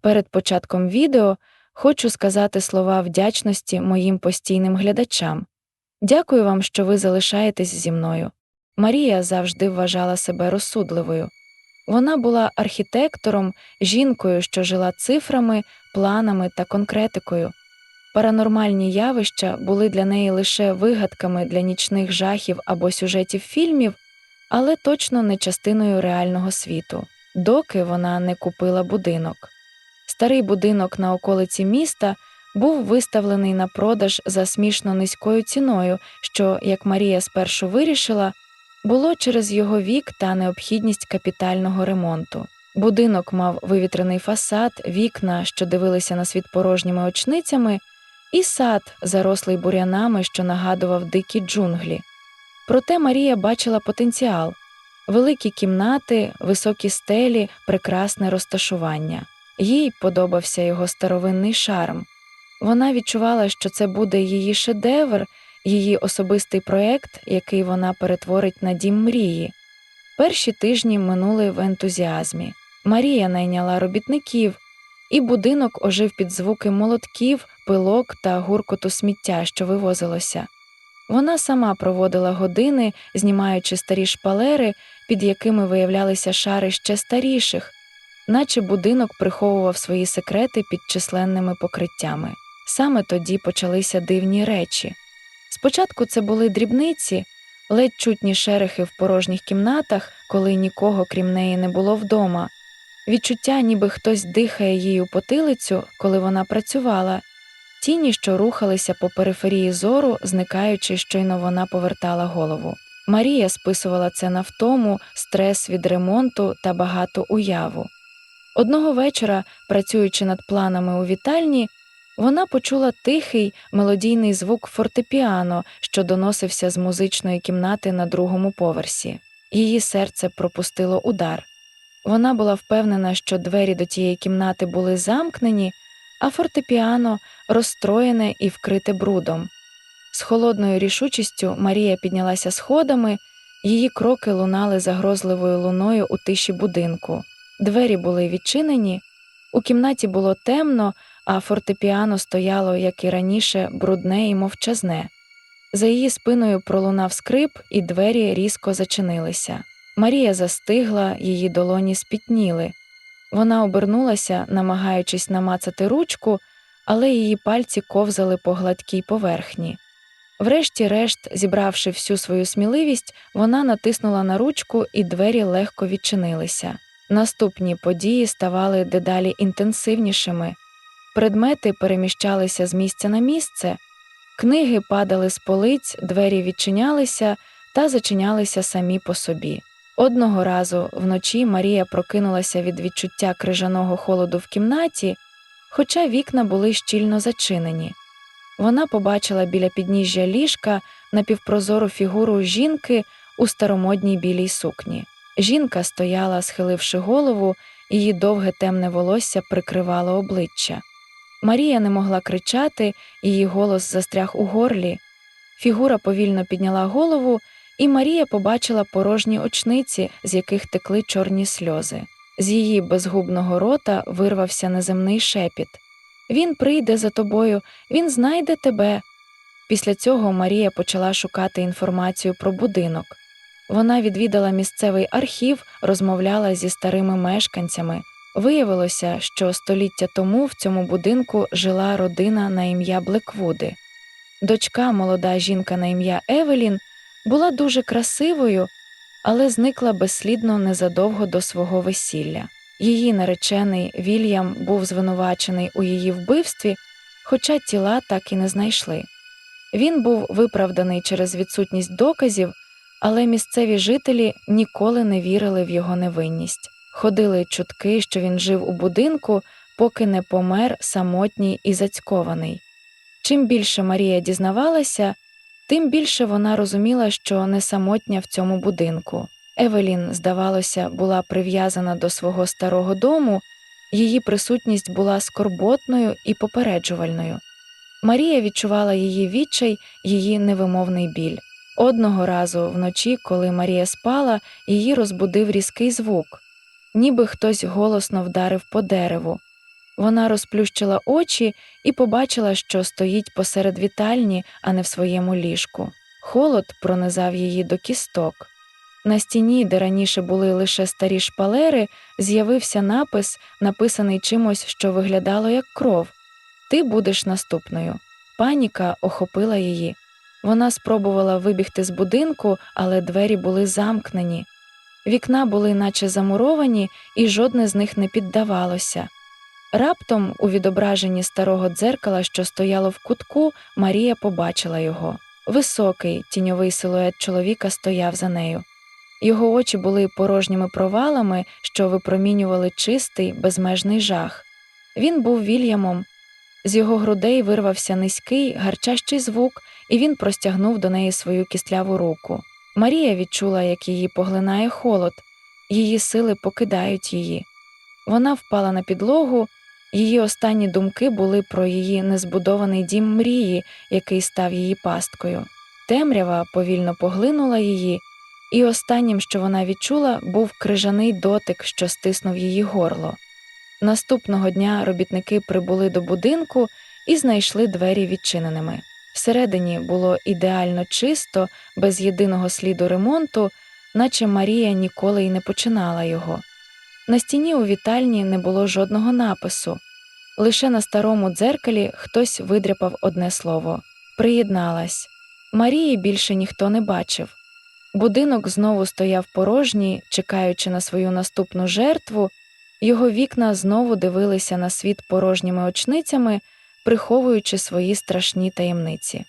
Перед початком відео хочу сказати слова вдячності моїм постійним глядачам. Дякую вам, що ви залишаєтесь зі мною. Марія завжди вважала себе розсудливою. Вона була архітектором, жінкою, що жила цифрами, планами та конкретикою. Паранормальні явища були для неї лише вигадками для нічних жахів або сюжетів фільмів, але точно не частиною реального світу, доки вона не купила будинок. Старий будинок на околиці міста був виставлений на продаж за смішно низькою ціною, що, як Марія спершу вирішила, було через його вік та необхідність капітального ремонту. Будинок мав вивітрений фасад, вікна, що дивилися на світ порожніми очницями, і сад, зарослий бурянами, що нагадував дикі джунглі. Проте Марія бачила потенціал великі кімнати, високі стелі, прекрасне розташування. Їй подобався його старовинний шарм. Вона відчувала, що це буде її шедевр, її особистий проект, який вона перетворить на дім мрії. Перші тижні минули в ентузіазмі. Марія найняла робітників, і будинок ожив під звуки молотків, пилок та гуркоту сміття, що вивозилося. Вона сама проводила години, знімаючи старі шпалери, під якими виявлялися шари ще старіших, наче будинок приховував свої секрети під численними покриттями. Саме тоді почалися дивні речі. Спочатку це були дрібниці, ледь чутні шерехи в порожніх кімнатах, коли нікого крім неї не було вдома. Відчуття, ніби хтось дихає їй у потилицю, коли вона працювала, тіні, що рухалися по периферії зору, зникаючи, щойно вона повертала голову. Марія списувала це на втому, стрес від ремонту та багату уяву. Одного вечора, працюючи над планами у вітальні, вона почула тихий мелодійний звук фортепіано, що доносився з музичної кімнати на другому поверсі. Її серце пропустило удар. Вона була впевнена, що двері до тієї кімнати були замкнені, а фортепіано розстроєне і вкрите брудом. З холодною рішучістю Марія піднялася сходами, її кроки лунали загрозливою луною у тиші будинку. Двері були відчинені, у кімнаті було темно, а фортепіано стояло, як і раніше, брудне і мовчазне. За її спиною пролунав скрип, і двері різко зачинилися. Марія застигла, її долоні спітніли. Вона обернулася, намагаючись намацати ручку, але її пальці ковзали по гладкій поверхні. Врешті-решт, зібравши всю свою сміливість, вона натиснула на ручку, і двері легко відчинилися. Наступні події ставали дедалі інтенсивнішими. Предмети переміщалися з місця на місце, книги падали з полиць, двері відчинялися та зачинялися самі по собі. Одного разу вночі Марія прокинулася від відчуття крижаного холоду в кімнаті, хоча вікна були щільно зачинені. Вона побачила біля підніжжя ліжка напівпрозору фігуру жінки у старомодній білій сукні. Жінка стояла, схиливши голову, її довге темне волосся прикривало обличчя. Марія не могла кричати, її голос застряг у горлі. Фігура повільно підняла голову, і Марія побачила порожні очниці, з яких текли чорні сльози. З її безгубного рота вирвався неземний шепіт. Він прийде за тобою, він знайде тебе. Після цього Марія почала шукати інформацію про будинок. Вона відвідала місцевий архів, розмовляла зі старими мешканцями. Виявилося, що століття тому в цьому будинку жила родина на ім'я Блеквуди. Дочка, молода жінка на ім'я Евелін, була дуже красивою, але зникла безслідно незадовго до свого весілля. Її наречений Вільям був звинувачений у її вбивстві, хоча тіла так і не знайшли. Він був виправданий через відсутність доказів, але місцеві жителі ніколи не вірили в його невинність. Ходили чутки, що він жив у будинку, поки не помер самотній і зацькований. Чим більше Марія дізнавалася, тим більше вона розуміла, що не самотня в цьому будинку. Евелін, здавалося, була прив'язана до свого старого дому, її присутність була скорботною і попереджувальною. Марія відчувала її відчай, її невимовний біль. Одного разу вночі, коли Марія спала, її розбудив різкий звук, ніби хтось голосно вдарив по дереву. Вона розплющила очі і побачила, що стоїть посеред вітальні, а не в своєму ліжку. Холод пронизав її до кісток. На стіні, де раніше були лише старі шпалери, з'явився напис, написаний чимось, що виглядало як кров. Ти будеш наступною. Паніка охопила її. Вона спробувала вибігти з будинку, але двері були замкнені. Вікна були наче замуровані, і жодне з них не піддавалося. Раптом, у відображенні старого дзеркала, що стояло в кутку, Марія побачила його. Високий, тіньовий силует чоловіка стояв за нею. Його очі були порожніми провалами, що випромінювали чистий, безмежний жах. Він був Вільямом. З його грудей вирвався низький, гарчащий звук, і він простягнув до неї свою кістляву руку. Марія відчула, як її поглинає холод, її сили покидають її. Вона впала на підлогу, її останні думки були про її незбудований дім мрії, який став її пасткою. Темрява повільно поглинула її, і останнім, що вона відчула, був крижаний дотик, що стиснув її горло. Наступного дня робітники прибули до будинку і знайшли двері відчиненими. Всередині було ідеально чисто, без єдиного сліду ремонту, наче Марія ніколи й не починала його. На стіні у вітальні не було жодного напису. Лише на старому дзеркалі хтось видряпав одне слово приєдналась. Марії більше ніхто не бачив. Будинок знову стояв порожній, чекаючи на свою наступну жертву, його вікна знову дивилися на світ порожніми очницями, приховуючи свої страшні таємниці.